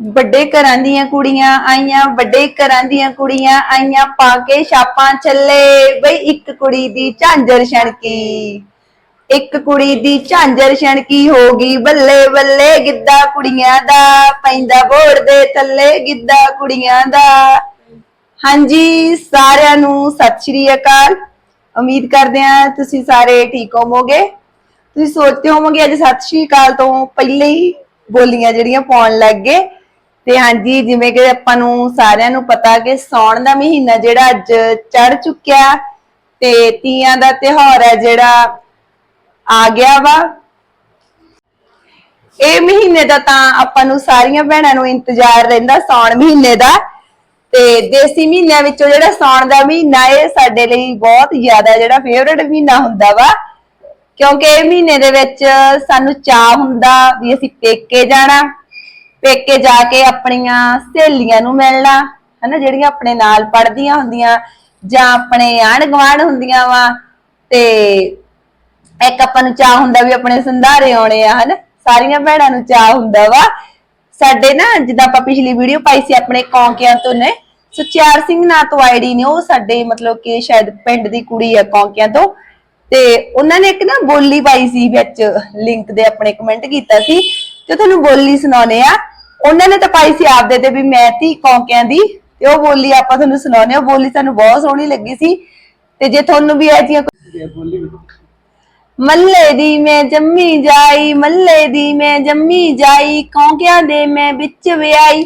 ਵੱਡੇ ਘਰਾਂ ਦੀਆਂ ਕੁੜੀਆਂ ਆਈਆਂ, ਵੱਡੇ ਘਰਾਂ ਦੀਆਂ ਕੁੜੀਆਂ ਆਈਆਂ, ਪਾ ਕੇ ਛਾਪਾਂ ਚੱਲੇ ਬਈ ਇੱਕ ਕੁੜੀ ਦੀ ਝਾਂਜਰ ਛਣਕੀ, ਇੱਕ ਕੁੜੀ ਦੀ ਝਾਂਜਰ ਛਣਕੀ ਹੋ ਗਈ ਬੱਲੇ ਬੱਲੇ, ਗਿੱਧਾ ਕੁੜੀਆਂ ਦਾ ਪੈਂਦਾ ਬੋੜ ਦੇ ਥੱਲੇ, ਗਿੱਧਾ ਕੁੜੀਆਂ ਦਾ। ਹਾਂਜੀ, ਸਾਰਿਆਂ ਨੂੰ ਸਤਿ ਸ਼੍ਰੀ ਅਕਾਲ। ਉਮੀਦ ਕਰਦੇ ਹਾਂ ਤੁਸੀਂ ਸਾਰੇ ਠੀਕ ਹੋਵੋਗੇ। ਤੁਸੀਂ ਸੋਚਦੇ ਹੋਵੋਗੇ ਅੱਜ ਸਤਿ ਸ਼੍ਰੀ ਅਕਾਲ ਤੋਂ ਪਹਿਲੇ ਹੀ ਬੋਲੀਆਂ ਜਿਹੜੀਆਂ ਪਾਉਣ ਲੱਗ ਗਏ। ਤੇ ਹਾਂਜੀ, ਜਿਵੇਂ ਕਿ ਆਪਾਂ ਨੂੰ ਸਾਰਿਆਂ ਨੂੰ ਪਤਾ ਕਿ ਸੌਣ ਦਾ ਮਹੀਨਾ ਜਿਹੜਾ ਅੱਜ ਚੜ ਚੁੱਕਿਆ ਤੇ ਤੀਆਂ ਦਾ ਤਿਉਹਾਰ ਹੈ ਜਿਹੜਾ ਆ ਗਿਆ ਵਾ। ਇਹ ਮਹੀਨੇ ਦਾ ਤਾਂ ਆਪਾਂ ਨੂੰ ਸਾਰੀਆਂ ਭੈਣਾਂ ਨੂੰ ਇੰਤਜ਼ਾਰ ਰਹਿੰਦਾ ਸੌਣ ਮਹੀਨੇ ਦਾ ਤੇ ਦੇਸੀ ਮਹੀਨਿਆਂ ਵਿੱਚੋਂ ਜਿਹੜਾ ਸੌਣ ਦਾ ਮਹੀਨਾ ਇਹ ਸਾਡੇ ਲਈ ਬਹੁਤ ਜ਼ਿਆਦਾ ਜਿਹੜਾ ਫੇਵਰਟ ਮਹੀਨਾ ਹੁੰਦਾ ਵਾ। ਕਿਉਂਕਿ ਇਹ ਮਹੀਨੇ ਦੇ ਵਿੱਚ ਸਾਨੂੰ ਚਾਹ ਹੁੰਦਾ ਵੀ ਅਸੀਂ ਪੇਕੇ ਜਾਣਾ। ਪੇਕੇ ਜਾ ਕੇ ਆਪਣੀਆਂ ਸਹੇਲੀਆਂ ਨੂੰ ਮਿਲਣਾ, ਹਨਾ, ਜਿਹੜੀਆਂ ਆਪਣੇ ਨਾਲ ਪੜਦੀਆਂ ਹੁੰਦੀਆਂ ਜਾਂ ਆਪਣੇ ਆਂਢ ਗੁਆਂਢ ਹੁੰਦੀਆਂ ਵਾ, ਤੇ ਇੱਕ ਆਪਾਂ ਨੂੰ ਚਾਹ ਹੁੰਦਾ ਵੀ ਆਪਣੇ ਸੰਧਾਰੇ ਆਉਣੇ ਆ, ਹਨਾ, ਸਾਰੀਆਂ ਭੈਣਾਂ ਨੂੰ ਚਾਹ ਹੁੰਦਾ ਵਾ। ਸਾਡੇ ਨਾ, ਜਿੱਦਾਂ ਆਪਾਂ ਪਿਛਲੀ ਵੀਡੀਓ ਪਾਈ ਸੀ ਆਪਣੇ ਕੌਂਕਿਆਂ ਤੋਂ ਨੇ, ਸੁਚਿਆਰ ਸਿੰਘ ਨਾਂ ਤੋਂ ਆਈਡੀ ਨੇ, ਉਹ ਸਾਡੇ ਮਤਲਬ ਕਿ ਸ਼ਾਇਦ ਪਿੰਡ ਦੀ ਕੁੜੀ ਆ ਕੌਂਕਿਆਂ ਤੋਂ, ਤੇ ਉਹਨਾਂ ਨੇ ਇੱਕ ਨਾ ਬੋਲੀ ਪਾਈ ਸੀ ਵਿੱਚ ਲਿੰਕ ਦੇ ਆਪਣੇ ਕਮੈਂਟ ਕੀਤਾ ਸੀ, ਤੇ ਤੁਹਾਨੂੰ ਬੋਲੀ ਸੁਣਾਉਣੇ ਆ। ਉਹਨਾਂ ਨੇ ਤਾਂ ਪਾਈ ਸੀ ਆਪਦੇ ਤੇ ਵੀ ਮੈਂ ਧੀ ਕੌਂਕਿਆਂ ਦੀ ਤੇ ਉਹ ਬੋਲੀ ਆਪਾਂ ਤੁਹਾਨੂੰ ਸੁਣਾਉਣੇ ਆ ਬੋਲੀ ਸਾਨੂੰ ਬਹੁਤ ਸੋਹਣੀ ਲੱਗੀ ਸੀ। ਤੇ ਜੇ ਤੁਹਾਨੂੰ ਵੀ ਇਹ ਜੀਆਂ ਮੱਲੇ ਦੀ ਮੈਂ ਜੰਮੀ ਜਾਈ ਮੱਲੇ ਦੀ ਮੈਂ ਜੰਮੀ ਜਾਈ ਕੌਂਕਿਆਂ ਦੇ ਮੈਂ ਵਿੱਚ ਵਿਆਈ।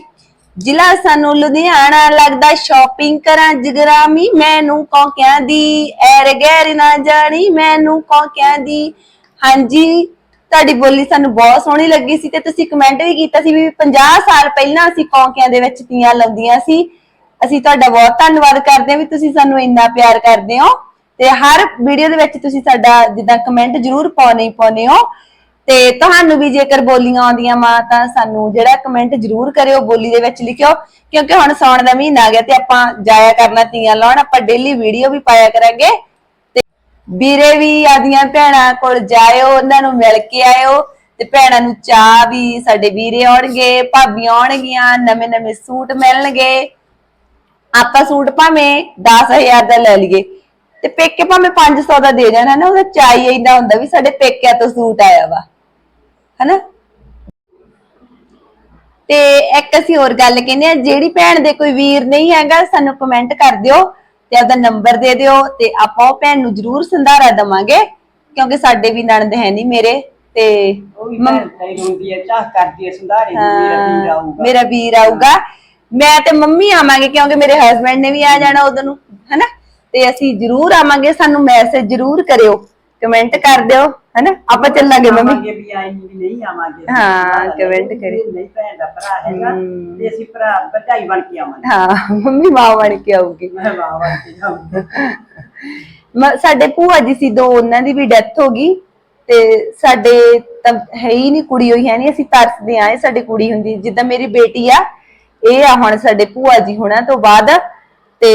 ਜ਼ਿਲ੍ਹਾ ਸਾਨੂੰ ਲੁਧਿਆਣਾ ਲੱਗਦਾ ਸ਼ਾਪਿੰਗ ਕਰਾਂ ਜਗਰਾਮੀ ਮੈਨੂੰ ਕੌਂਕਿਆਂ ਦੀ ਐਰ ਗੈਰ ਨਾ ਜਾਣੀ ਮੈਨੂੰ ਕੌਂਕਿਆਂ ਦੀ। ਹਾਂਜੀ ਤੁਹਾਡੀ ਬੋਲੀ ਸਾਨੂੰ ਬਹੁਤ ਸੋਹਣੀ ਲੱਗੀ ਸੀ ਤੇ ਤੁਸੀਂ ਕਮੈਂਟ ਵੀ ਕੀਤਾ ਸੀ ਵੀ 50 ਸਾਲ ਪਹਿਲਾਂ ਅਸੀਂ ਕੌਂਕਿਆਂ ਦੇ ਵਿੱਚ ਤੀਆਂ ਲਾਉਂਦੀਆਂ ਸੀ। ਅਸੀਂ ਤੁਹਾਡਾ ਬਹੁਤ ਧੰਨਵਾਦ ਕਰਦੇ ਹਾਂ ਵੀ ਤੁਸੀਂ ਸਾਨੂੰ ਇੰਨਾ ਪਿਆਰ ਕਰਦੇ ਹੋ ਤੇ ਹਰ ਵੀਡੀਓ ਦੇ ਵਿੱਚ ਤੁਸੀਂ ਸਾਡਾ ਜਿੱਦਾਂ ਕਮੈਂਟ ਜ਼ਰੂਰ ਪਾਉਣੇ ਹੀ ਪਾਉਣੇ ਹੋ। ਤੇ ਤੁਹਾਨੂੰ ਵੀ ਜੇਕਰ ਬੋਲੀਆਂ ਆਉਂਦੀਆਂ ਮਾਂ ਤਾਂ ਸਾਨੂੰ ਜਿਹੜਾ ਕਮੈਂਟ ਜ਼ਰੂਰ ਕਰਿਓ, ਬੋਲੀ ਦੇ ਵਿੱਚ ਲਿਖਿਓ, ਕਿਉਂਕਿ ਹੁਣ ਸੌਣ ਦਾ ਮਹੀਨਾ ਆ ਗਿਆ ਤੇ ਆਪਾਂ ਜਾਇਆ ਕਰਨਾ ਤੀਆਂ ਲਾਉਣ, ਆਪਾਂ ਡੇਲੀ ਵੀਡੀਓ ਵੀ ਪਾਇਆ ਕਰਾਂਗੇ। ਵੀਰੇ ਵੀ ਆਦੀਆਂ ਭੈਣਾਂ ਕੋਲ ਜਾਇਓ, ਉਹਨਾਂ ਨੂੰ ਮਿਲ ਕੇ ਆਇਓ ਤੇ ਭੈਣਾਂ ਨੂੰ ਚਾਹ ਵੀ ਸਾਡੇ ਵੀਰੇ ਆਉਣਗੇ ਭਾਬੀ ਆਉਣਗੀਆਂ, ਨਵੇਂ ਨਵੇਂ ਸੂਟ ਮਿਲਣਗੇ। ਆਪਾਂ ਸੂਟ ਭਾਵੇਂ 10000 ਦਾ ਲੈ ਲਈਏ। ਤੇ ਪੇਕੇ ਭਾਵੇਂ 500 ਦਾ ਦੇ ਜਾਣਾ ਨਾ ਉਹਦਾ ਚਾਈ ਇੰਦਾ ਹੁੰਦਾ ਵੀ ਸਾਡੇ ਪੇਕਿਆਂ ਤੋਂ ਸੂਟ ਆਇਆ ਵਾ। ਹਨਾ? ਤੇ ਇੱਕ ਅਸੀਂ ਹੋਰ ਗੱਲ ਕਹਿੰਦੇ ਆ ਜਿਹੜੀ ਭੈਣ ਦੇ ਕੋਈ ਵੀਰ ਨਹੀਂ ਹੈਗਾ, ਸਾਨੂੰ ਕਮੈਂਟ ਕਰ ਦਿਓ। ਤੇ ਆਪਦਾ ਨੰਬਰ ਦੇ ਦਿਓ ਤੇ ਆਪਾਂ ਉਹ ਭੈਣ ਨੂੰ ਜ਼ਰੂਰ ਸੰਧਾਰਾ ਦਵਾਂਗੇ ਕਿਉਂਕਿ ਸਾਡੇ ਵੀ ਨਣਦ ਹੈ ਨਹੀਂ ਮੇਰੇ ਤੇ ਉਹ ਵੀ ਭੈਣ ਤਾਈ ਰੋਂਦੀ ਹੈ ਚਾਹ ਕਰਦੀ ਹੈ ਸੰਧਾਰੇ ਨੂੰ ਮੇਰਾ ਵੀਰ ਆਊਗਾ। ਮੇਰਾ ਵੀਰ ਆਊਗਾ। ਮੈਂ ਤੇ ਮੰਮੀ ਆਵਾਂਗੇ ਕਿਉਂਕਿ ਮੇਰੇ ਹਸਬੰਡ ਨੇ ਵੀ ਆ ਜਾਣਾ ਉਦੋਂ ਨੂੰ ਹਨਾ? ਤੇ ਅਸੀਂ ਜ਼ਰੂਰ ਆਵਾਂਗੇ ਸਾਨੂੰ ਮੈਸੇਜ ਜ਼ਰੂਰ ਕਰਿਓ। ਕਮੈਂਟ ਕਰ ਦਿਓ ਹਨਾ? ਆਪਾਂ ਚੱਲਾਂਗੇ ਮੰਮੀ। ਆਵਾਂਗੇ ਵੀ ਆਈ ਨਹੀਂ ਵੀ ਨਹੀਂ ਆਵਾਂਗੇ। ਹਾਂ, comment ਕੇ। ਕਰਿਓ। ਨਹੀਂ ਭੈਣ ਦਾ ਭਰਾ ਹੈਗਾ ਤੇ ਅਸੀਂ ਭਰਾ ਭਰਜਾਈ ਬਣ ਕੇ ਆਵਾਂਗੇ। ਹਾਂ ਮੰਮੀ ਮਾਂ ਬਣ ਕੇ ਆਊਗੀ। ਮੈਂ ਵਾਹ ਬਣ ਕੇ ਮ- ਸਾਡੇ ਭੂਆ ਜੀ ਸੀ ਦੋ ਉਹਨਾਂ ਦੀ ਵੀ ਡੈਥ ਹੋ ਗਈ ਤੇ ਸਾਡੇ ਤਾਂ ਹੈ ਹੀ ਨਹੀਂ ਕੁੜੀ ਹੋਈ ਹੈ ਨਹੀਂ ਅਸੀਂ ਤਰਸਦੇ ਆਏ ਸਾਡੇ ਕੁੜੀ ਹੁੰਦੀ। ਜਿੱਦਾਂ ਮੇਰੀ ਬੇਟੀ ਆ ਇਹ ਆ ਹੁਣ ਸਾਡੇ ਭੂਆ ਜੀ ਹੁਣਾਂ ਤੋਂ ਬਾਅਦ ਤੇ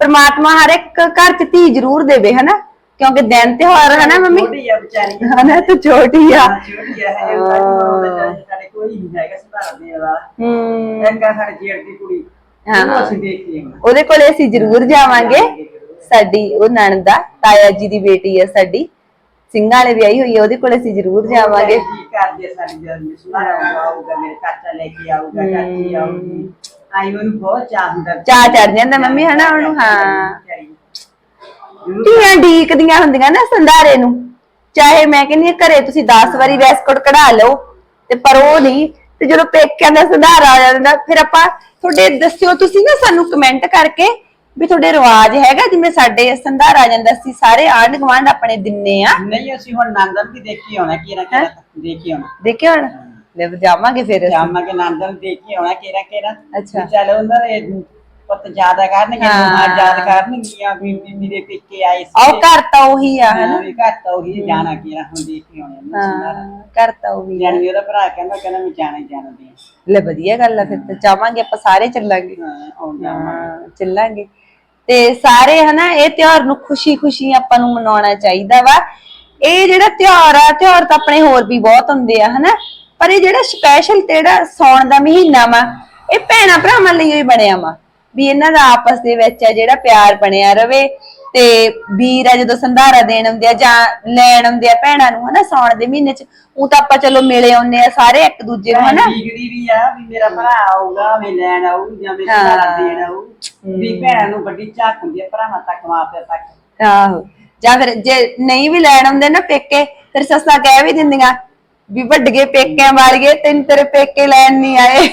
ਪ੍ਰਮਾਤਮਾ ਹਰ ਇੱਕ ਘਰ ਚ ਧੀ ਜ਼ਰੂਰ ਦੇਵੇ ਹਨਾ? ਕਿਉਂਕਿ ਦਿਨ ਤਿਉਹਾਰ ਹਨਾ ਮੰਮੀ? ਛੋਟੀ ਆ ਵਿਚਾਰੀ। ਹਨਾ ਤੇ ਛੋਟੀ ਆ। ਹਾਂ, ਛੋਟੀ ਆ ਹੈ ਸਾਡੀ ਕੋਈ ਨਹੀਂ ਹੈਗਾ ਸੰਧਾਰਾ ਦੇਣ ਵਾਲਾ। ਇੱਕ ਆ ਸਾਡੇ ਜੇੜ ਦੀ ਕੁੜੀ। ਹਾਂ। ਉਹ ਅਸੀਂ ਦੇਖ ਲਈ ਉਹਦੇ ਕੋਲੇ ਅਸੀਂ ਜ਼ਰੂਰ ਜਾਵਾਂਗੇ। ਸਾਡੀ ਉਹ ਨਣਦ ਦਾ ਤਾਇਆ ਜੀ ਦੀ ਬੇਟੀ ਆ ਸਾਡੀ। ਸਿੰਘਾਂ ਵਾਲੇ ਵਿਆਹੀ ਹੋਈ ਆ ਉਹਦੇ ਕੋਲੇ ਅਸੀਂ ਜ਼ਰੂਰ ਜਾਵਾਂਗੇ। ਕੀ ਕਰਦੇ ਸਾਡੀ ਜਦ ਸੰਧਾਰਾ ਆਊਗਾ ਮੇਰੇ ਚਾਚਾ ਲੈ ਕੇ ਆਊਗਾ ਚਾਚੀ ਆਊਗੀ। ਆਈ ਉਹਨੂੰ ਬਹੁਤ ਚਾਹ ਹੁੰਦਾ। ਚਾਅ ਚੜ੍ਹ ਜਾਂਦਾ ਮੰਮੀ ਹਨਾ ਉਹਨੂੰ, ਹਾਂ। ਵਿਚਾਰੀ। ਧੀਆਂ ਢੀਕਦੀਆਂ ਹੁੰਦੀਆਂ ਨਾ ਸੰਧਾਰੇ ਨੂੰ। ਚਾਹੇ ਮੈਂ ਕਹਿੰਦੀ ਹਾਂ ਘਰੇ ਤੁਸੀਂ 10 ਵਾਰੀ ਵੈਸਕੋਟ ਕਢਾ ਲਓ ਤੇ ਪਰ ਉਹ ਨਹੀਂ। ਤੇ ਜਦੋਂ ਪੇਕਿਆਂ ਦਾ ਸੰਧਾਰਾ ਆ ਜਾਂਦਾ ਫਿਰ ਆਪਾਂ ਤੁਹਾਡੇ ਦੱਸਿਓ ਤੁਸੀਂ ਨਾ ਸਾਨੂੰ ਕਮੈਂਟ ਕਰਕੇ ਵੀ ਤੁਹਾਡੇ ਰਿਵਾਜ ਹੈਗਾ ਜਿਵੇਂ ਸਾਡੇ ਸੰਧਾਰਾ ਆ ਜਾਂਦਾ ਸੀ ਸਾਰੇ ਆਂਢ ਗੁਆਂਢ ਆਪਣੇ ਦਿੰਨੇ ਆ। ਨਹੀਂ ਅਸੀਂ ਹੁਣ ਨੰਦਨ ਵੀ ਦੇਖੀ ਆਉਣਾ ਕਿਹੜਾ ਕਿਹੜਾ ਦੇਖੀ ਆਉਣਾ। ਦੇਖਿਓ ਹੁਣ। ਲੈ ਜਾਵਾਂਗੇ ਫਿਰ ਅਸੀਂ। ਕੇ ਨੰਦਨ ਦੇਖੀ ਆਉਣਾ ਕਿਹੜਾ ਕਿਹੜਾ। ਅੱਛਾ। ਚੱਲ ਉਹਨਾਂ ਦੇ ਪੁੱਤ ਜ਼ਿਆਦਾ ਕਰਨਗੇ ਹਾਂ। ਮਾਂ ਜ਼ਿਆਦਾ ਕਰਨਗੀਆਂ ਵੀ ਵੀ ਮੇਰੇ ਪੇਕੇ ਆਏ ਆਹ ਘਰ ਤਾਂ ਉਹੀ ਆ ਹਨਾ? ਹਾਂ ਵੀ ਘਰ ਤਾਂ ਉਹੀ ਜਾਣਾ ਕਿਹੜਾ ਹੁਣ ਦੇਖੀ ਆਉਣੇ ਨੇ ਸੰਧਾਰਾ। ਹਾਂ ਘਰ ਤਾਂ ਉਹੀ ਆ। ਜਾਣੀ ਉਹਦਾ ਭਰਾ ਕਹਿੰਦਾ ਕਹਿੰਦਾ ਮੈਂ ਜਾਣਾ ਹੀ ਜਾਣਾ ਦੇ ਲੈ ਵਧੀਆ ਗੱਲ ਆ ਫਿਰ ਤਾਂ ਜਾਵਾਂਗੇ ਆਪਾਂ ਸਾਰੇ ਚੱਲਾਂਗੇ। ਹਾਂ ਆਉਂਦਾ ਹਾਂ ਚੱਲਾਂਗੇ। ਤੇ ਸਾਰੇ ਹਨਾ ਇਹ ਤਿਉਹਾਰ ਨੂੰ ਖੁਸ਼ੀ-ਖੁਸ਼ੀ ਆਪਾਂ ਨੂੰ ਮਨਾਉਣਾ ਚਾਹੀਦਾ ਵਾ। ਇਹ ਜਿਹੜਾ ਤਿਉਹਾਰ ਆ ਤਿਉਹਾਰ ਤਾਂ ਆਪਣੇ ਹੋਰ ਵੀ ਬਹੁਤ ਹੁੰਦੇ ਆ ਹਨਾ? ਪਰ ਇਹ ਜਿਹੜਾ ਸਪੈਸ਼ਲ ਜਿਹੜਾ ਸੌਣ ਦਾ ਮਹੀਨਾ ਵਾ ਇਹ ਭੈਣਾ ਭਰਾਵਾਂ ਲਈ ਹੀ ਬਣਿਆ ਵਾ। ਵੀ ਇਹਨਾਂ ਦਾ ਆਪਸ ਦੇ ਵਿੱਚ ਆ ਜਿਹੜਾ ਪਿਆਰ ਬਣਿਆ ਰਵੇ ਤੇ ਵੀਰ ਆ ਜਦੋਂ ਸੰਧਾਰਾ ਦੇਣ ਆਉਂਦੇ ਆ ਜਾਂ ਲੈਣ ਆਉਂਦੇ ਆ ਭੈਣਾਂ ਨੂੰ ਹਨਾ ਸੌਣ ਦੇ ਮਹੀਨੇ ਚ ਉਹ ਤਾਂ ਆਪਾਂ ਚਲੋ ਮਿਲੇ ਆਉਂਦੇ ਆ ਸਾਰੇ ਇੱਕ ਦੂਜੇ ਨੂੰ ਹਨਾ। ਦੀਗਰੀ ਵੀ ਆ ਵੀ ਮੇਰਾ ਭਰਾ ਆਊਗਾ ਮੈਂ ਲੈਣ ਆਊ ਜਾਂ ਮੈਂ। ਸਾਰਾ ਦੇਣ ਆਊ ਵੀ ਭੈਣਾਂ ਨੂੰ ਵੱਡੀ ਝਾਕ ਹੁੰਦੀ ਆ ਭਰਾਵਾਂ ਤੱਕ ਮਾਪਿਆਂ ਤੱਕ। ਆਹੋ। ਜਾਂ ਫਿਰ ਜੇ ਨਹੀਂ ਵੀ ਲੈਣ ਆਉਂਦੇ ਨਾ ਪੇਕੇ ਫਿਰ ਸੱਸਾਂ ਕਹਿ ਵੀ ਦਿੰਦੀਆਂ ਵੀ ਵੱਡ ਗਏ ਪੇਕਿਆਂ ਵਾਲੀਏ ਤੈਨੂੰ ਤੇਰੇ ਪੇਕੇ ਲੈਣ ਨਹੀਂ ਆਏ।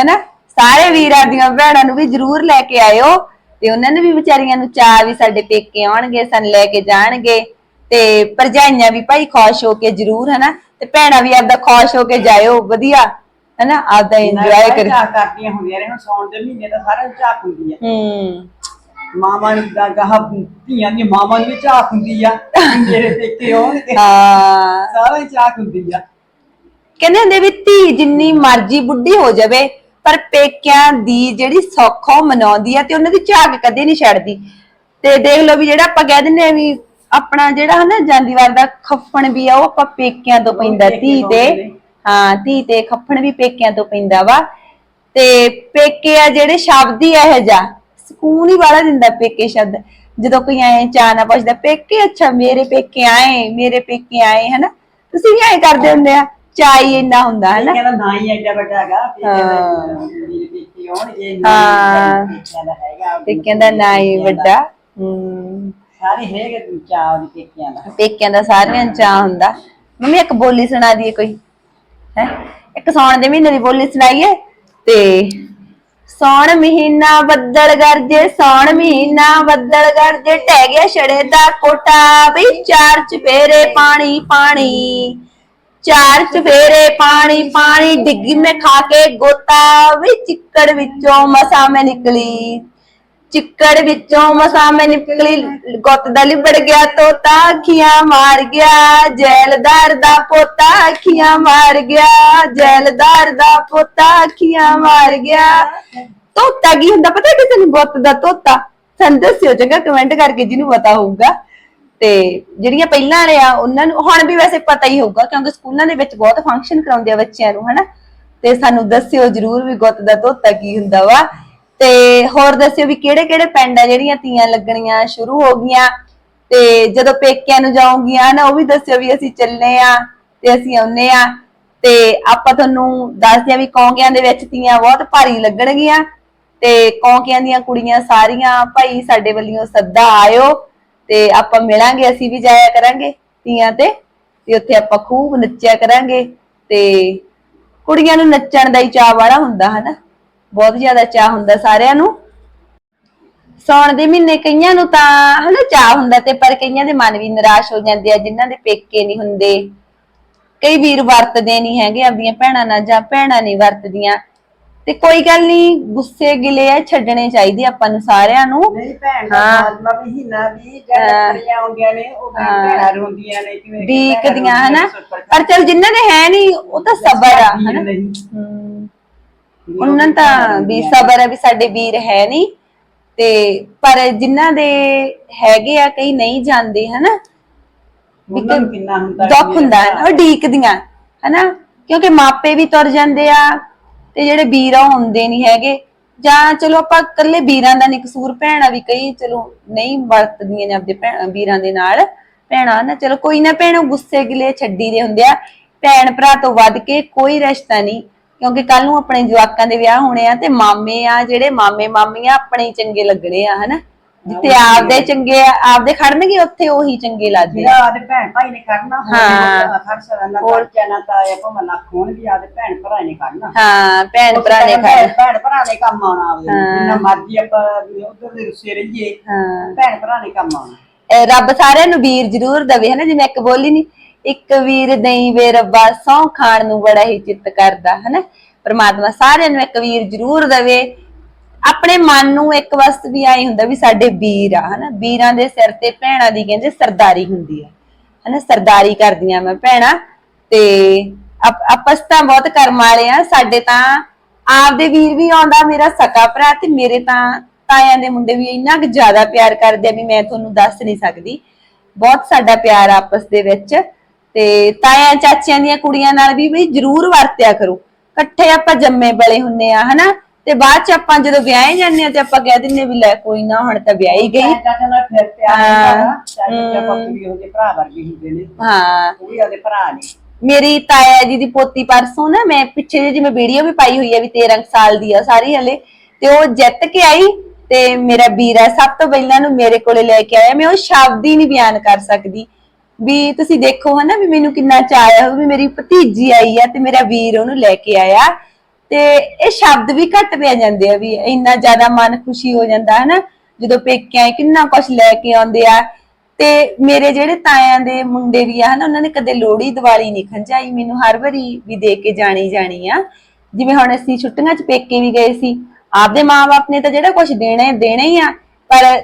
ਹਨਾ? ਸਾਰੇ ਵੀਰਾਂ ਦੀਆਂ ਭੈਣਾਂ ਨੂੰ ਵੀ ਜ਼ਰੂਰ ਲੈ ਕੇ ਆਇਓ ਤੇ ਉਹਨਾਂ ਨੂੰ ਵੀ ਵਿਚਾਰੀਆਂ ਨੂੰ ਚਾਹ ਵੀ ਸਾਡੇ ਪੇਕੇ ਆਉਣਗੇ ਸਾਨੂੰ ਲੈ ਕੇ ਜਾਣਗੇ ਤੇ ਭਰਜਾਈਆਂ ਵੀ ਭਾਈ ਖੁਸ਼ ਹੋ ਕੇ ਜ਼ਰੂਰ ਹਨਾ? ਤੇ ਭੈਣਾਂ ਵੀ ਆਪਦਾ ਖੁਸ਼ ਹੋ ਕੇ ਜਾਇਓ ਵਧੀਆ ਹਨਾ? ਆਪਦਾ ਇੰਜੋਏ ਕਰ ਕਰਦੀਆਂ ਹੁੰਦੀਆਂ ਨੇ ਹੁਣ ਸੌਣ ਦੇ ਮਹੀਨੇ ਸਾਰਿਆਂ ਨੂੰ ਝਾਕ ਹੁੰਦੀ ਆ। ਹੂੰ। ਮਾਵਾਂ ਨੂੰ ਦਾ ਗਾਹ ਧੀਆਂ ਦੀ ਮਾਵਾਂ ਨੂੰ ਝਾਕ ਹੁੰਦੀ ਆ ਮੇਰੇ ਪੇਕੇ ਆਉਣਗੇ ਹਾਂ। ਸਾਰਾ ਝਾਕ ਹੁੰਦੀ ਆ। ਕਹਿੰਦੇ ਹੁੰਦੇ ਵੀ ਧੀ ਜਿੰਨੀ ਮਰਜ਼ੀ ਬੁੱਢੀ ਹੋ ਜਾਵੇ ਪਰ ਪੇਕਿਆਂ ਦੀ ਜਿਹੜੀ ਸੁੱਖ ਉਹ ਮਨਾਉਂਦੀ ਆ ਤੇ ਉਹਨਾਂ ਦੀ ਝਾਕ ਕਦੇ ਨਹੀਂ ਛੱਡਦੀ। ਤੇ ਦੇਖ ਲਓ ਵੀ ਜਿਹੜਾ ਆਪਾਂ ਕਹਿ ਦਿੰਦੇ ਆ ਵੀ ਆਪਣਾ ਜਿਹੜਾ ਹਨਾ ਜਾਂਦੀ ਵਾਰ ਦਾ ਖੱਫਣ ਵੀ ਆ ਉਹ ਆਪਾਂ ਪੇਕਿਆਂ ਤੋਂ ਪੈਂਦਾ ਧੀ ਤੇ। ਹਾਂ ਧੀ ਤੇ ਖੱਫਣ ਵੀ ਪੇਕਿਆਂ ਤੋਂ ਪੈਂਦਾ ਵਾ। ਤੇ ਪੇਕੇ ਆ ਜਿਹੜੇ ਸ਼ਬਦ ਹੀ ਇਹੋ ਜਿਹਾ ਸਕੂਨ ਹੀ ਵਾਲਾ ਦਿੰਦਾ ਪੇਕੇ ਸ਼ਬਦ। ਜਦੋਂ ਕੋਈ ਐ ਚਾਹ ਨਾ ਪੁੱਛਦਾ ਪੇਕੇ ਅੱਛਾ ਮੇਰੇ ਪੇਕੇ ਆਏ ਮੇਰੇ ਪੇਕੇ ਆਏ ਹਨਾ। ਤੁਸੀਂ ਵੀ ਐ ਕਰਦੇ ਹੁੰਦੇ ਆ। ਹੀ ਇੰਨਾ ਹੁੰਦਾ ਹਨਾ? ਪੇਕਿਆਂ ਦਾ ਨਾਂ ਹੀ ਐਡਾ ਵੱਡਾ ਹੈਗਾ ਦਾ ਹਾਂ। ਮੇਰੇ ਪੇਕੇ ਆਉਣਗੇ ਹਾਂ। ਪੇਕਿਆਂ ਦਾ ਹੈਗਾ ਪੇਕਿਆਂ ਦਾ ਨਾਂ ਹੀ ਵੱਡਾ ਹੂੰ ਸਾਰੇ ਹੈਗੇ ਚਾਹ ਉਹਦੇ ਪੇਕਿਆਂ ਦਾ। ਪੇਕਿਆਂ ਦਾ ਸਾਰਿਆਂ ਨੂੰ ਚਾਹ ਹੁੰਦਾ। ਮੰਮੀ ਇੱਕ ਬੋਲੀ ਸੁਣਾ ਦਈਏ ਕੋਈ। ਹੈ? ਇੱਕ ਸੌਣ ਦੇ ਮਹੀਨੇ ਦੀ ਬੋਲੀ ਸੁਣਾਈਏ। ਤੇ ਸੌਣ ਮਹੀਨਾ ਬੱਦਲ ਗਰਜੇ ਸੌਣ ਮਹੀਨਾ ਬੱਦਲ ਗਰਜੇ ਟਹਿ ਗਿਆ ਛੜੇ ਦਾ ਕੋਟਾ ਵੀ ਚਾਰ ਚਫੇਰੇ ਪਾਣੀ ਪਾਣੀ। ਚਾਰ ਚਫੇਰੇ ਪਾਣੀ ਪਾਣੀ ਡਿੱਗੀ ਮੈਂ ਖਾ ਕੇ ਗੋਤਾ ਵੀ ਚਿੱਕੜ ਵਿੱਚੋਂ ਮਸਾ ਮੈਂ ਨਿਕਲੀ। ਚਿੱਕੜ ਵਿੱਚੋਂ ਮਸਾ ਮੈਂ ਨਿਕਲੀ, ਗੁੱਤ ਦਾ ਲਿਬੜ ਗਿਆ, ਤੋਤਾ ਅੱਖੀਆਂ ਮਾਰ ਗਿਆ, ਜੈਲਦਾਰ ਦਾ ਪੋਤਾ ਅੱਖੀਆਂ ਮਾਰ ਗਿਆ, ਜੈਲਦਾਰ ਦਾ ਪੋਤਾ ਅੱਖੀਆਂ ਮਾਰ ਗਿਆ। ਤੋਤਾ ਕੀ ਹੁੰਦਾ? ਪਤਾ ਕਿਸੇ ਨੂੰ ਗੁੱਤ ਦਾ ਤੋਤਾ? ਸਾਨੂੰ ਦੱਸਿਓ, ਚੰਗਾ ਕਮੈਂਟ ਕਰਕੇ ਜਿਹਨੂੰ ਪਤਾ ਹੋਊਗਾ। ਤੇ ਜਿਹੜੀਆਂ ਪਹਿਲਾਂ ਵਾਲੇ ਆ, ਉਹਨਾਂ ਨੂੰ ਹੁਣ ਵੀ ਵੈਸੇ ਪਤਾ ਹੀ ਹੋਊਗਾ, ਕਿਉਂਕਿ ਸਕੂਲਾਂ ਦੇ ਵਿੱਚ ਬਹੁਤ ਫੰਕਸ਼ਨ ਕਰਾਉਂਦੇ ਆ ਬੱਚਿਆਂ ਨੂੰ, ਹਨਾ? ਤੇ ਸਾਨੂੰ ਦੱਸਿਓ ਜਰੂਰ ਵੀ ਗੁੱਤ ਦਾ ਤੋਤਾ ਕੀ ਹੁੰਦਾ ਵਾ। ਤੇ ਹੋਰ ਦੱਸਿਓ ਵੀ ਕਿਹੜੇ ਕਿਹੜੇ ਪਿੰਡ ਆ ਜਿਹੜੀਆਂ ਤੀਆਂ ਲੱਗਣੀਆਂ ਸ਼ੁਰੂ ਹੋ ਗਈਆਂ, ਤੇ ਜਦੋਂ ਪੇਕਿਆਂ ਨੂੰ ਜਾਉਂਗੀਆਂ ਨਾ ਉਹ ਵੀ ਦੱਸਿਓ ਵੀ ਅਸੀਂ ਚੱਲੇ ਆ, ਤੇ ਅਸੀਂ ਆਉਨੇ ਆ। ਤੇ ਆਪਾਂ ਤੁਹਾਨੂੰ ਦੱਸਦੇ ਆ ਵੀ ਕੌਂਕਿਆਂ ਦੇ ਵਿੱਚ ਤੀਆਂ ਬਹੁਤ ਭਾਰੀ ਲੱਗਣਗੀਆਂ। ਤੇ ਕੌਂਕਿਆਂ ਦੀਆਂ ਕੁੜੀਆਂ ਸਾਰੀਆਂ, ਭਾਈ ਸਾਡੇ ਵੱਲੋਂ ਸੱਦਾ ਆਇਓ। ਤੇ ਆਪਾਂ ਮਿਲਾਂਗੇ, ਅਸੀਂ ਵੀ ਜਾਇਆ ਕਰਾਂਗੇ ਤੀਆਂ ਤੇ ਤੇ ਉੱਥੇ ਆਪਾਂ ਖੂਬ ਨੱਚਿਆ ਕਰਾਂਗੇ ਤੇ ਕੁੜੀਆਂ ਨੂੰ ਨੱਚਣ ਦਾ ਹੀ ਚਾਅ ਵਾਲਾ ਹੁੰਦਾ, ਹਨਾ? ਬਹੁਤ ਜ਼ਿਆਦਾ ਚਾਅ ਹੁੰਦਾ ਸਾਰਿਆਂ ਨੂੰ। ਸੌਣ ਦੇ ਮਹੀਨੇ ਕਈਆਂ ਨੂੰ ਤਾਂ, ਹਨਾ, ਚਾਅ ਹੁੰਦਾ ਤੇ, ਪਰ ਕਈਆਂ ਦੇ ਮਨ ਵੀ ਨਿਰਾਸ਼ ਹੋ ਜਾਂਦੇ ਆ, ਜਿਨ੍ਹਾਂ ਦੇ ਪੇਕੇ ਨਹੀਂ ਹੁੰਦੇ। ਕਈ ਵੀਰ ਵਰਤਦੇ ਨਹੀਂ ਹੈਗੇ ਆਪਦੀਆਂ ਭੈਣਾਂ ਨਾਲ ਜਾਂ ਭੈਣਾਂ ਨਹੀਂ ਵਰਤਦੀਆਂ। ਤੇ ਕੋਈ ਗੱਲ ਨਹੀਂ ਗੁੱਸੇ ਗਿਲੇ ਆ ਛੱਡਣੇ ਚਾਹੀਦੇ ਆਪਾਂ ਨੂੰ ਸਾਰਿਆਂ ਨੂੰ। ਮੇਰੀ ਭੈਣ ਦਾ ਹਾਂ। ਆਤਮਾ ਵੀ ਹੀਨਾ ਵੀ ਜਦ ਕੁੜੀਆਂ ਆਉਂਦੀਆਂ ਨੇ ਉਹ ਵੀ ਭੈਣਾਂ ਰੋਂਦੀਆਂ ਨੇ ਕਿਵੇਂ ਡੀਕਦੀਆਂ ਹਨਾ? ਪਰ ਚਲ ਜਿਨ੍ਹਾਂ ਦੇ ਹੈ ਨਹੀਂ ਉਹ ਤਾਂ ਸਬਰ ਆ ਹਨਾ? ਹਮ, ਉਹਨਾਂ ਨੂੰ ਤਾਂ ਵੀ ਸਬਰ ਹੈ ਵੀ ਸਾਡੇ ਵੀਰ ਹੈ ਨਹੀਂ ਤੇ ਪਰ ਜਿਨ੍ਹਾਂ ਦੇ ਹੈਗੇ ਆ ਕਈ ਨਹੀਂ ਜਾਂਦੇ ਹਨਾ? ਉਹਨਾਂ ਨੂੰ ਕਿੰਨਾ ਹੁੰਦਾ ਦੁੱਖ ਹੁੰਦਾ ਹੈ ਉਹ ਡੀਕਦੀਆਂ ਹਨਾ? ਕਿਉਂਕਿ ਮਾਪੇ ਵੀ ਤੁਰ ਜਾਂਦੇ ਆ ਤੇ ਜਿਹੜੇ ਵੀਰ ਆ ਉਹ ਹੁੰਦੇ ਨਹੀਂ ਹੈਗੇ, ਜਾਂ ਚਲੋ ਆਪਾਂ ਇਕੱਲੇ ਵੀਰਾਂ ਦਾ ਨਹੀਂ ਕਸੂਰ, ਭੈਣਾਂ ਵੀ ਕਈ ਚਲੋ ਨਹੀਂ ਵਰਤਦੀਆਂ ਨੇ ਆਪਦੇ ਭੈਣ, ਵੀਰਾਂ ਦੇ ਨਾਲ, ਭੈਣਾਂ ਨਾ, ਚਲੋ ਕੋਈ ਨਾ ਭੈਣੋ ਗੁੱਸੇ ਗਿਲੇ ਛੱਡੀ ਦੇ ਹੁੰਦੇ ਆ, ਭੈਣ ਭਰਾ ਤੋਂ ਵੱਧ ਕੇ ਕੋਈ ਰਿਸ਼ਤਾ ਨਹੀਂ, ਕਿਉਂਕਿ ਕੱਲ ਨੂੰ ਆਪਣੇ ਜਵਾਕਾਂ ਦੇ ਵਿਆਹ ਹੋਣੇ ਆ ਤੇ ਮਾਮੇ ਆ ਜਿਹੜੇ ਮਾਮੇ ਮਾਮੀਆਂ ਆਪਣੇ ਹੀ ਚੰਗੇ ਲੱਗਣੇ ਆ, ਹਨਾ? ਜਿੱਥੇ ਆਪਦੇ ਚੰਗੇ ਆ ਆਪਦੇ ਖੜਨਗੇ ਉੱਥੇ ਉਹੀ ਚੰਗੇ ਲੱਗਦੇ ਆ। ਜਿਹੜਾ ਆਦੇ ਭੈਣ ਭਾਈ ਨੇ ਕਰਨਾ ਹਾਂ। ਹਰ ਸਾਲ ਨਾ ਚਾਚਾ ਨਾ ਤਾਇਆ ਭਾਵੇਂ ਲੱਖ ਹੋਣ ਵੀ ਆਦੇ ਭੈਣ ਭਰਾ ਨੇ ਕਰਨਾ ਹਾਂ ਭੈਣ ਭਰਾ ਨੇ ਖੜ ਭੈਣ ਭਰਾ ਨੇ ਕੰਮ ਆਉਣਾ ਆਪਦੇ ਜਿੰਨਾ ਮਰਜ਼ੀ ਆਪਾਂ ਉਧਰ ਦੇ ਰੁੱਸੇ ਰਹੀਏ ਹਾਂ। ਭੈਣ ਭਰਾ ਨੇ ਕੰਮ ਆਉਣਾ। ਇਹ ਰੱਬ ਸਾਰਿਆਂ ਨੂੰ ਵੀਰ ਜ਼ਰੂਰ ਦਵੇ ਹਨਾ? ਜਿਵੇਂ ਇੱਕ ਬੋਲੀ ਨਹੀਂ ਇੱਕ ਵੀਰ ਦੇਈ ਵੇ ਰੱਬਾ ਸੌ ਖਾਣ ਨੂੰ ਬੜਾ ਹੀ ਚਿੱਤ ਕਰਦਾ ਹਨਾ? ਪ੍ਰਮਾਤਮਾ ਸਾਰਿਆਂ ਨੂੰ ਇੱਕ ਵੀਰ ਜ਼ਰੂਰ ਦਵੇ। ਆਪਣੇ ਮਨ ਨੂੰ ਇੱਕ ਵਸਤ ਵੀ ਆਈ ਹੁੰਦਾ ਵੀ ਸਾਡੇ ਵੀਰ ਆ, ਹਨਾ? ਵੀਰਾਂ ਦੇ ਸਿਰ ਤੇ ਭੈਣਾਂ ਦੀ ਕਹਿੰਦੇ ਸਰਦਾਰੀ ਹੁੰਦੀ ਆ। ਹਨਾ? ਸਰਦਾਰੀ ਕਰਦੀਆਂ ਮੈਂ, ਭੈਣਾਂ, ਤੇ ਆਪਸ ਤਾਂ ਬਹੁਤ ਕਰਮ ਵਾਲੇ ਆ। ਸਾਡੇ ਤਾਂ ਆਪਦੇ ਵੀਰ ਵੀ ਆਉਂਦਾ, ਮੇਰਾ ਸਕਾ ਭਰਾ, ਤੇ ਮੇਰੇ ਤਾਂ ਤਾਇਆਂ ਦੇ ਮੁੰਡੇ ਵੀ ਇੰਨਾ ਕੁ ਜ਼ਿਆਦਾ ਪਿਆਰ ਕਰਦੇ ਆ ਵੀ ਮੈਂ ਤੁਹਾਨੂੰ ਦੱਸ ਨਹੀਂ ਸਕਦੀ। ਬਹੁਤ ਸਾਡਾ ਪਿਆਰ ਆ ਆਪਸ ਦੇ ਵਿੱਚ। ਤੇ ਤਾਇਆਂ ਚਾਚਿਆਂ ਦੀਆਂ ਕੁੜੀਆਂ ਨਾਲ ਵੀ ਬਈ ਜਰੂਰ ਵਰਤਿਆ ਕਰੋ। ਇਕੱਠੇ ਆਪਾਂ ਜੰਮੇ ਬਲੇ ਹੁੰਨੇ ਆ, ਹਨਾ? ਤੇ ਬਾਅਦ ਚ ਆਪਾਂ ਜਦੋਂ ਵਿਆਹੇ ਜਾਂਦੇ ਆ ਤੇ ਆਪਾਂ ਕਹਿ ਦਿੰਨੇ ਵੀ ਲੈ ਕੋਈ ਨਾ ਹੁਣ ਤਾਂ ਵਿਆਹੀ ਗਈ। ਚਾਚਾ ਨਾਲ ਫਿਰ ਪਿਆਰ ਹਾਂ। ਹੁੰਦਾ ਚਾਚਾ ਆਪਾਂ ਕੁੜੀ ਉਹਦੇ ਭਰਾ ਵਰਗੇ ਹੁੰਦੇ ਨੇ। ਹਾਂ। ਉਹ ਵੀ ਉਹਦੇ ਭਰਾ ਨੇ। ਮੇਰੀ ਤਾਇਆ ਜੀ ਦੀ ਪੋਤੀ ਪਰਸੋਂ ਨਾ ਮੈਂ ਪਿੱਛੇ ਜਿਹੇ ਜਿਵੇਂ ਵੀਡੀਓ ਵੀ ਪਾਈ ਹੋਈ ਹੈ ਵੀ 13 ਕੁ ਸਾਲ ਦੀ ਆ ਸਾਰੀ ਹਲੇ। ਤੇ ਉਹ ਜਿੱਤ ਕੇ ਆਈ ਤੇ ਮੇਰਾ ਵੀਰਾ ਸਭ ਤੋਂ ਪਹਿਲਾਂ ਨੂੰ ਮੇਰੇ ਕੋਲੇ ਲੈ ਕੇ ਆਇਆ। ਮੈਂ ਉਹ ਸ਼ਬਦ ਹੀ ਨਹੀਂ ਬਿਆਨ ਕਰ ਸਕਦੀ। ਵੀ ਤੁਸੀਂ ਦੇਖੋ ਹਨਾ ਵੀ ਮੈਨੂੰ ਕਿੰਨਾ ਚਾਅ ਆ ਵੀ ਮੇਰੀ ਭਤੀਜੀ ਆਈ ਆ ਤੇ ਮੇਰਾ ਵੀਰ ਉਹਨੂੰ ਲੈ ਕੇ ਆਇਆ। ਤੇ ਇਹ ਸ਼ਬਦ ਵੀ ਘੱਟ ਪੈ ਜਾਂਦੇ ਆ ਵੀ ਇੰਨਾ ਜ਼ਿਆਦਾ ਮਨ ਖੁਸ਼ੀ ਹੋ ਜਾਂਦਾ ਹਨਾ? ਜਦੋਂ ਪੇਕਿਆਂ ਕਿੰਨਾ ਕੁਝ ਲੈ ਕੇ ਆਉਂਦੇ ਆ। ਤੇ ਮੇਰੇ ਜਿਹੜੇ ਤਾਇਆਂ ਦੇ ਮੁੰਡੇ ਵੀ ਆ ਹਨਾ ਉਹਨਾਂ ਨੇ ਕਦੇ ਲੋਹੜੀ ਦੀਵਾਲੀ ਨਹੀਂ ਖੰਝਾਈ ਮੈਨੂੰ ਹਰ ਵਾਰੀ ਵੀ ਦੇ ਕੇ ਜਾਣੀ ਜਾਣੀ ਆ। ਜਿਵੇਂ ਹੁਣ ਅਸੀਂ ਛੁੱਟੀਆਂ 'ਚ ਪੇਕੇ ਵੀ ਗਏ ਸੀ ਆਪਦੇ ਮਾਪੇ ਨੇ ਤਾਂ ਜਿਹੜਾ ਕੁਝ ਦੇਣਾ ਹੈ ਦੇਣਾ ਹੀ ਆ। ਪਰ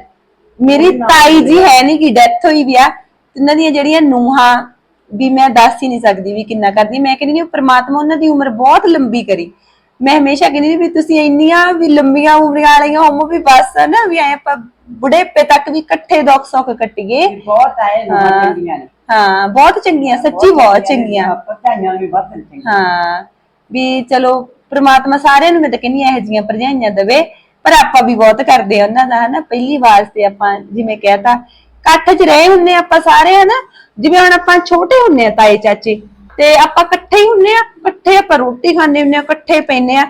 ਮੇਰੀ ਤਾਈ ਜੀ ਹੈ ਨਹੀਂ ਕਿ ਡੈਥ ਹੋਈ ਵੀ ਆ। ਉਹਨਾਂ ਦੀਆਂ ਜਿਹੜੀਆਂ ਨੂਹਾਂ ਵੀ ਮੈਂ ਦੱਸ ਹੀ ਨਹੀਂ ਸਕਦੀ ਵੀ ਕਿੰਨਾ ਕਰਦੀ। ਮੈਂ ਕਹਿੰਦੀ ਹਾਂ ਪ੍ਰਮਾਤਮਾ ਉਹਨਾਂ ਦੀ ਉਮਰ ਬਹੁਤ ਲੰਬੀ ਕਰੀ। ਮੈਂ ਹਮੇਸ਼ਾ ਕਹਿੰਦੀ ਵੀ ਤੁਸੀਂ ਇੰਨੀਆਂ ਵੀ ਲੰਬੀਆਂ ਉਮਰਾਂ ਵਾਲੀਆਂ ਹੋਮੋ ਵੀ ਬਸ ਨਾ ਵੀ ਐ ਆਪਾਂ ਬੁਢੇਪੇ ਤੱਕ ਵੀ ਇਕੱਠੇ ਦੁੱਖ ਸੁੱਖ ਕੱਟੀਏ। ਬਹੁਤ ਆਏ ਹਾਂ। ਚੰਗੀਆਂ ਨੇ। ਹਾਂ ਬਹੁਤ ਚੰਗੀਆਂ ਸੱਚੀ ਬਹੁਤ ਚੰਗੀਆਂ ਪਤਾਈਆਂ ਵੀ ਬਹੁਤ ਚੰਗੀਆਂ ਹਾਂ ਵੀ ਚਲੋ ਪ੍ਰਮਾਤਮਾ ਸਾਰਿਆਂ ਨੂੰ ਮੈਂ ਤਾਂ ਕਹਿੰਦੀ ਇਹੋ ਜੀਆਂ ਭਰਜਾਈਆਂ ਦੇਵੇ ਪਰ ਆਪਾਂ ਵੀ ਬਹੁਤ ਕਰਦੇ ਆ ਉਹਨਾਂ ਦਾ ਹਨਾ ਪਹਿਲੀ ਵਾਰ ਤੇ ਆਪਾਂ ਜਿਵੇਂ ਕਹਿਤਾ ਇਕੱਠ 'ਚ ਰਹੇ ਹੁੰਨੇ ਆਪਾਂ ਸਾਰੇ ਹਨਾ। ਜਿਵੇਂ ਹੁਣ ਆਪਾਂ ਛੋਟੇ ਹੁੰਨੇ ਆ ਤਾਏ ਚਾਚੇ ਤੇ ਆਪਾਂ ਇਕੱਠੇ ਹੀ ਹੁੰਨੇ ਆ ਇਕੱਠੇ ਆਪਾਂ ਰੋਟੀ ਖਾਂਦੇ ਹੁੰਨੇ ਆ ਇਕੱਠੇ ਪੈਨੇ ਆ।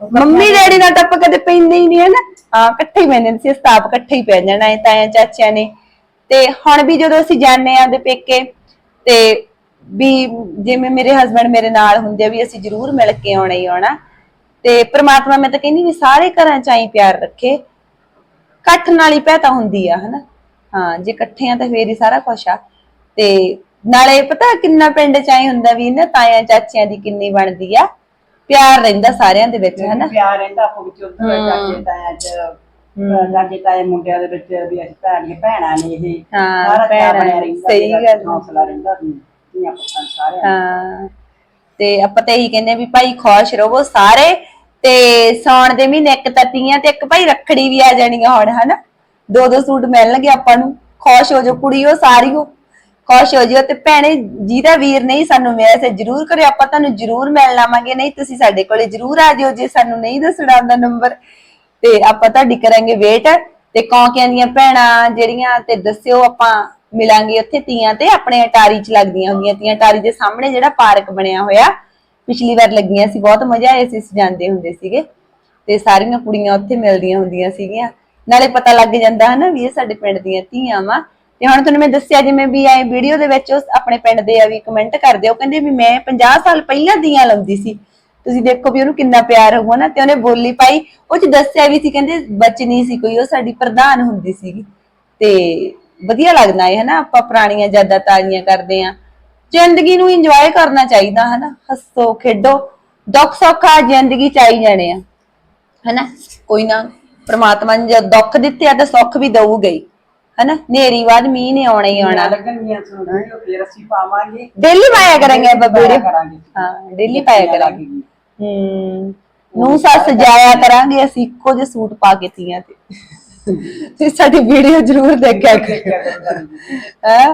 ਮੰਮੀ ਡੈਡੀ ਨਾਲ ਤਾਂ ਆਪਾਂ ਕਦੇ ਪੈਂਦੇ ਹੀ ਨਹੀਂ ਹਨਾ? ਹਾਂ ਇਕੱਠੇ ਹੀ ਪੈਂਦੇ ਸੀ ਸਤਾਪ ਇਕੱਠੇ ਹੀ ਪੈ ਜਾਣਾ ਹੈ ਤਾਇਆ ਚਾਚਿਆਂ ਨੇ। ਤੇ ਹੁਣ ਵੀ ਜਦੋਂ ਅਸੀਂ ਜਾਂਦੇ ਆਂ ਦੇ ਪੇਕੇ ਤੇ ਵੀ ਜਿਵੇਂ ਮੇਰੇ ਹਸਬੰਡ ਮੇਰੇ ਨਾਲ ਹੁੰਦੇ ਆ ਵੀ ਅਸੀਂ ਜ਼ਰੂਰ ਮਿਲ ਕੇ ਆਉਣਾ ਹੀ ਆਉਣਾ। ਤੇ ਪ੍ਰਮਾਤਮਾ ਮੈਂ ਤਾਂ ਕਹਿੰਦੀ ਵੀ ਸਾਰੇ ਘਰਾਂ ਚ ਆਈ ਪਿਆਰ ਰੱਖੇ। ਇਕੱਠ ਨਾਲ ਹੀ ਪੈਤਾ ਹੁੰਦੀ ਆ ਹਨਾ? ਹਾਂ ਜੇ ਇਕੱਠੇ ਆ ਤਾਂ ਫੇਰ ਹੀ ਸਾਰਾ ਕੁਝ ਆ। ਤੇ ਨਾਲੇ ਪਤਾ ਕਿੰਨਾ ਪਿੰਡ ਚ ਆਈ ਹੁੰਦਾ ਵੀ ਨਾ ਤਾਇਆਂ ਚਾਚਿਆਂ ਦੀ ਕਿੰਨੀ ਬਣਦੀ ਆ? ਪਿਆਰ ਰਹਿੰਦਾ ਸਾਰਿਆਂ ਦੇ ਵਿੱਚ ਹਨਾ? ਪਿਆਰ ਰਹਿੰਦਾ ਆਪੋ ਵਿੱਚ ਉੱਧਰ ਚਾਚੇ ਤਾਇਆ ਚ ਚਾਚੇ ਤਾਏ ਮੁੰਡਿਆਂ ਦੇ ਵਿੱਚ ਵੀ ਅਸੀਂ ਭੈਣ ਨੇ ਭੈਣਾਂ ਨੇ ਇਹ। ਹਾਂ, ਭੈਣਾਂ ਸਹੀ ਗੱਲ। ਹੌਸਲਾ ਰਹਿੰਦਾ ਧੀਆਂ ਪੁੱਤਾਂ ਸਾਰਿਆਂ ਦਾ। ਹਾਂ। ਤੇ ਆਪਾਂ ਤਾਂ ਇਹੀ ਕਹਿੰਦੇ ਆ ਵੀ ਭਾਈ ਖੁਸ਼ ਰਹੋ ਸਾਰੇ ਤੇ ਸੌਣ ਦੇ ਮਹੀਨੇ ਇੱਕ ਤਾਂ ਤੀਆਂ ਤੇ ਇੱਕ ਭਾਈ ਰੱਖੜੀ ਵੀ ਆ ਜਾਣੀਆਂ ਹੁਣ ਹਨਾ? ਦੋ ਦੋ ਸੂਟ ਮਿਲਣਗੇ ਆਪਾਂ ਨੂੰ। ਖੁਸ਼ ਹੋ ਜਾਓ ਕੁੜੀਓ ਸਾਰੀਓ ਖੁਸ਼ ਹੋ ਜਿਓ ਤੇ ਭੈਣੇ, ਜਿਹਦਾ ਵੀਰ ਨਹੀਂ ਸਾਨੂੰ ਮਿਲਿਆ ਸੇ, ਜਰੂਰ ਕਰਿਓ, ਆਪਾਂ ਤੁਹਾਨੂੰ ਜਰੂਰ ਮਿਲ ਲਾਵਾਂਗੇ ਨਹੀਂ ਤੁਸੀਂ ਸਾਡੇ ਕੋਲੇ ਜਰੂਰ ਆ ਜਿਓ, ਜੇ ਸਾਨੂੰ ਨਹੀਂ ਦੱਸਣਾ ਆਉਂਦਾ ਨੰਬਰ ਤੇ ਆਪਾਂ ਤੁਹਾਡੀ ਕਰਾਂਗੇ ਵੇਟ ਤੇ ਕੌਂਕਿਆਂ ਦੀਆਂ ਭੈਣਾਂ ਜਿਹੜੀਆਂ ਤੇ ਦੱਸਿਓ ਆਪਾਂ ਮਿਲਾਂਗੇ ਉੱਥੇ ਤੀਆਂ ਤੇ, ਆਪਣੇ ਅਟਾਰੀ ਚ ਲੱਗਦੀਆਂ ਹੁੰਦੀਆਂ ਤੀਆਂ। ਅਟਾਰੀ ਦੇ ਸਾਹਮਣੇ ਜਿਹੜਾ ਪਾਰਕ ਬਣਿਆ ਹੋਇਆ, ਪਿਛਲੀ ਵਾਰ ਲੱਗੀਆਂ ਸੀ, ਬਹੁਤ ਮਜ਼ਾ ਆਇਆ ਸੀ, ਅਸੀਂ ਜਾਂਦੇ ਹੁੰਦੇ ਸੀਗੇ। ਤੇ ਸਾਰੀਆਂ ਕੁੜੀਆਂ ਉੱਥੇ ਮਿਲਦੀਆਂ ਹੁੰਦੀਆਂ ਸੀਗੀਆਂ। ਨਾਲੇ ਪਤਾ ਲੱਗ ਜਾਂਦਾ ਹਨਾ ਵੀ ਇਹ ਸਾਡੇ ਪਿੰਡ ਦੀਆਂ ਧੀਆਂ ਵਾ। ਤੇ ਹੁਣ ਤੁਹਾਨੂੰ ਮੈਂ ਦੱਸਿਆ ਜਿਵੇਂ ਵੀ ਆਏ ਵੀਡੀਓ ਦੇ ਵਿੱਚ ਉਸ ਆਪਣੇ ਪਿੰਡ ਦੇ ਆ ਵੀ ਕਮੈਂਟ ਕਰਦੇ ਉਹ ਕਹਿੰਦੇ ਵੀ ਮੈਂ 50 ਸਾਲ ਪਹਿਲਾਂ ਦੀਆਂ ਲਾਉਂਦੀ ਸੀ। ਤੁਸੀਂ ਦੇਖੋ ਵੀ ਉਹਨੂੰ ਕਿੰਨਾ ਪਿਆਰ ਹੋਊਗਾ ਨਾ, ਤੇ ਉਹਨੇ ਬੋਲੀ ਪਾਈ। ਉਹ ਚ ਦੱਸਿਆ ਵੀ ਸੀ, ਕਹਿੰਦੇ ਬਚਨੀ ਸੀ ਕੋਈ, ਉਹ ਸਾਡੀ ਪ੍ਰਧਾਨ ਹੁੰਦੀ ਸੀਗੀ। ਤੇ ਵਧੀਆ ਲੱਗਦਾ ਹੈ ਹਨਾ? ਆਪਾਂ ਪੁਰਾਣੀਆਂ ਯਾਦਾਂ ਤਾਜ਼ੀਆਂ ਕਰਦੇ ਆ। ਜ਼ਿੰਦਗੀ ਨੂੰ ਇੰਜੋਏ ਕਰਨਾ ਚਾਹੀਦਾ, ਹਨਾ? ਹੱਸੋ, ਖੇਡੋ। ਦੁੱਖ ਸੁੱਖ ਆ ਜ਼ਿੰਦਗੀ ਚ ਆਈ ਜਾਣੇ ਆ। ਹਨਾ? ਕੋਈ ਨਾ, ਪ੍ਰਮਾਤਮਾ ਨੇ ਜਦ ਦੁੱਖ ਦਿੱਤੇ ਆ, ਤਾਂ ਸੁੱਖ ਵੀ ਦਊਗਾ ਹੀ। ਹਨਾ? ਨੇਰੀ ਬਾਅਦ ਮੀਂਹ ਨੇ ਆਉਣਾ ਹੀ ਆਉਣਾ। ਲੱਗਣਗੀਆਂ ਸੁਣਾਂਗੇ ਫਿਰ ਅਸੀਂ ਪਾਵਾਂਗੇ। ਡੇਲੀ ਪਾਇਆ ਕਰਾਂਗੇ ਪਾਇਆ ਵੀਡੀਓ? ਕਰਾਂਗੇ। ਹਾਂ ਡੇਲੀ ਪਾਇਆ ਕਰਾਂਗੇ। ਹੂੰ। ਨੂੰ ਸੱਸ ਜਾਇਆ ਕਰਾਂਗੇ ਅਸੀਂ ਇੱਕੋ ਜਿਹੇ ਸੂਟ ਪਾ ਕੇ ਤੀਆਂ ਤੇ। ਤੇ ਸਾਡੀ ਵੀਡੀਓ ਜ਼ਰੂਰ ਦੇਖਿਆ ਕਰੋ ਹੈ?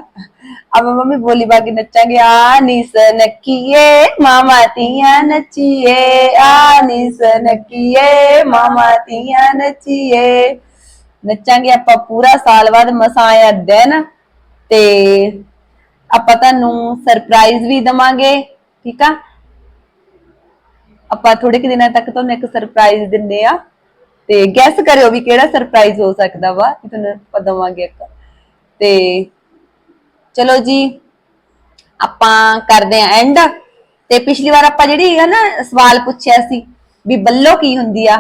ਅਬ ਮੰਮੀ ਬੋਲੀ ਬਾਕੀ ਨੱਚਾਂਗੇ ਆ ਨਿਸ ਨੱਕੀਏ ਮਾਮਾ ਤੀਆਂ ਨੱਚੀਏ ਆ ਨਿਸ ਨੱਕੀਏ ਮਾਮਾ ਤੀਆਂ ਨੱਚੀਏ। ਨੱਚਾਂਗੇ ਆਪਾਂ ਪੂਰਾ ਸਾਲ ਬਾਅਦ, ਮਸਾਂ ਆਇਆ ਦਿਨ ਤੇ ਆਪਾਂ ਤੁਹਾਨੂੰ ਸਰਪ੍ਰਾਈਜ਼ ਵੀ ਦਵਾਂਗੇ, ਠੀਕ ਆ? ਆਪਾਂ ਥੋੜੇ ਕਿ ਦਿਨਾਂ ਤੱਕ ਤੁਹਾਨੂੰ ਇੱਕ ਸਰਪ੍ਰਾਈਜ਼ ਦਿੰਦੇ ਆ ਤੇ ਗੈਸ ਕਰਿਓ ਵੀ ਕਿਹੜਾ ਸਰਪ੍ਰਾਈਜ਼ ਹੋ ਸਕਦਾ ਵਾ ਕਿ ਤੁਹਾਨੂੰ ਆਪਾਂ ਦਵਾਂਗੇ ਇੱਕ। ਤੇ ਚਲੋ ਜੀ, ਆਪਾਂ ਕਰਦੇ ਆ ਐਂਡ ਤੇ ਪਿਛਲੀ ਵਾਰ ਆਪਾਂ ਜਿਹੜੀ ਹੈ ਨਾ ਸਵਾਲ ਪੁੱਛਿਆ ਸੀ ਵੀ ਬੱਲੋ ਕੀ ਹੁੰਦੀ ਆ?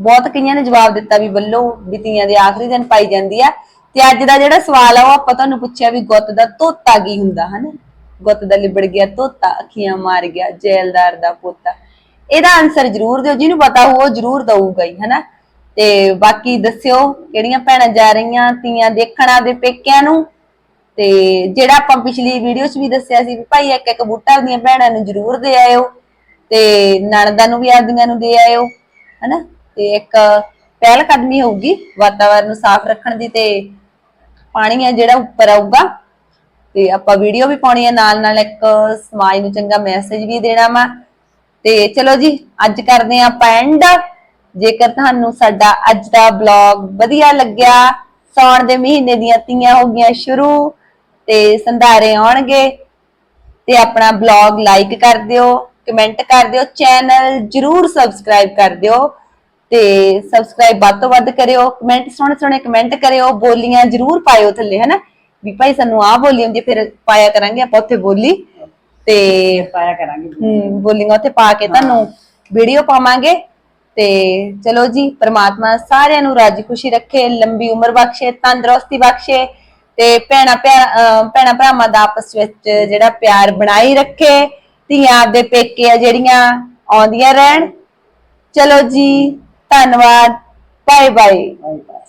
ਬਹੁਤ ਕਈਆਂ ਨੇ ਜਵਾਬ ਦਿੱਤਾ ਵੀ ਬੱਲੋ ਬਿਤੀਆਂ ਦੇ ਆਖਰੀ ਦਿਨ ਪਾਈ ਜਾਂਦੀ ਆ। ਤੇ ਅੱਜ ਦਾ ਜਿਹੜਾ ਸਵਾਲ ਆ, ਉਹ ਆਪਾਂ ਤੁਹਾਨੂੰ ਪੁੱਛਿਆ ਵੀ ਗੁੱਤ ਦਾ ਤੋਤਾ ਕੀ ਹੁੰਦਾ, ਹਨਾ? ਗੁੱਤ ਦਾ ਲਿਬੜ ਗਿਆ, ਤੋਤਾ, ਅੱਖੀਆਂ ਮਾਰ ਗਿਆ, ਜੈਲਦਾਰ ਦਾ ਪੋਤਾ। ਇਹਦਾ ਆਨਸਰ ਜ਼ਰੂਰ ਦਿਓ, ਜਿਹਨੂੰ ਪਤਾ ਹੋ ਉਹ ਜ਼ਰੂਰ ਦਊਗਾ ਹੀ, ਹਨਾ? ਤੇ ਬਾਕੀ ਦੱਸਿਓ, ਕਿਹੜੀਆਂ ਭੈਣਾਂ ਜਾ ਰਹੀਆਂ ਤੀਆਂ ਦੇਖਣ ਦੇ ਪੇਕਿਆਂ ਨੂੰ? ਤੇ ਜਿਹੜਾ ਆਪਾਂ ਪਿਛਲੀ ਵੀਡੀਓ 'ਚ ਵੀ ਦੱਸਿਆ ਸੀ ਵੀ ਭਾਈ ਇੱਕ ਇੱਕ ਬੂਟਾ ਆਪਣੀਆਂ ਭੈਣਾਂ ਨੂੰ ਜ਼ਰੂਰ ਦੇ ਆਇਓ, ਤੇ ਨਣਦਾਂ ਨੂੰ ਵੀ ਆਪਦੀਆਂ ਨੂੰ ਦੇ ਆਇਓ, ਹਨਾ? ਤੇ ਇੱਕ ਪਹਿਲ ਕਦਮੀ ਹੋਊਗੀ ਵਾਤਾਵਰਨ ਨੂੰ ਸਾਫ਼ ਰੱਖਣ ਦੀ ਤੇ ਪਾਣੀ ਆ ਜਿਹੜਾ ਉੱਪਰ ਆਊਗਾ। ਤੇ ਆਪਾਂ ਵੀਡੀਓ ਵੀ ਪਾਉਣੀ ਹੈ ਨਾਲ ਨਾਲ ਇੱਕ ਸਮਾਜ ਨੂੰ ਚੰਗਾ ਮੈਸੇਜ ਵੀ ਦੇਣਾ ਵਾ। ਤੇ ਚਲੋ ਜੀ, ਅੱਜ ਕਰਦੇ ਆਂ ਆਪਾਂ ਐਂਡ ਜੇਕਰ ਤੁਹਾਨੂੰ ਸਾਡਾ ਅੱਜ ਦਾ ਬਲੌਗ ਵਧੀਆ ਲੱਗਿਆ ਸੌਣ ਦੇ ਮਹੀਨੇ ਦੀਆਂ ਤੀਆਂ ਹੋ ਗਈਆਂ ਸ਼ੁਰੂ, ਤੇ ਸੰਧਾਰੇ ਆਉਣਗੇ, ਤੇ ਆਪਣਾ ਬਲੌਗ ਲਾਈਕ ਕਰ ਦਿਓ ਕਮੈਂਟ ਕਰ ਦਿਓ ਚੈਨਲ ਜਰੂਰ ਸਬਸਕ੍ਰਾਈਬ ਕਰ ਦਿਓ। ਤੇ ਸਬਸਕ੍ਰਾਈਬ ਵੱਧ ਤੋਂ ਵੱਧ ਕਰਿਓ ਕਮੈਂਟ ਸੋਹਣੇ ਸੋਹਣੇ ਕਮੈਂਟ ਕਰਿਓ ਬੋਲੀਆਂ ਜਰੂਰ ਪਾਇਓ ਥੱਲੇ ਹਨਾ? ਵੀ ਭਾਈ ਸਾਨੂੰ ਆਹ ਬੋਲੀ ਹੁੰਦੀ ਫਿਰ ਪਾਇਆ ਕਰਾਂਗੇ ਆਪਾਂ ਉੱਥੇ ਬੋਲੀ। ਤੇ ਪਾਇਆ ਕਰਾਂਗੇ ਹਮ ਬੋਲੀਆਂ ਉੱਥੇ ਪਾ ਕੇ ਤੁਹਾਨੂੰ ਵੀਡੀਓ ਪਾਵਾਂਗੇ। ਤੇ ਚਲੋ ਜੀ ਪ੍ਰਮਾਤਮਾ ਸਾਰਿਆਂ ਨੂੰ ਰਾਜੀ ਖੁਸ਼ੀ ਰੱਖੇ ਲੰਬੀ ਉਮਰ ਬਖਸ਼ੇ ਤੰਦਰੁਸਤੀ ਬਖਸ਼ੇ ਤੇ ਭੈਣਾ ਭੈਣਾ ਭਰਾਵਾਂ ਦਾ ਆਪਸ ਵਿੱਚ ਜਿਹੜਾ ਪਿਆਰ ਬਣਾਈ ਰੱਖੇ ਧੀਆਂ ਆਪਦੇ ਪੇਕੇ ਆ ਜਿਹੜੀਆਂ ਆਉਂਦੀਆਂ ਰਹਿਣ। ਚਲੋ ਜੀ ਧੰਨਵਾਦ। Bye bye bye bye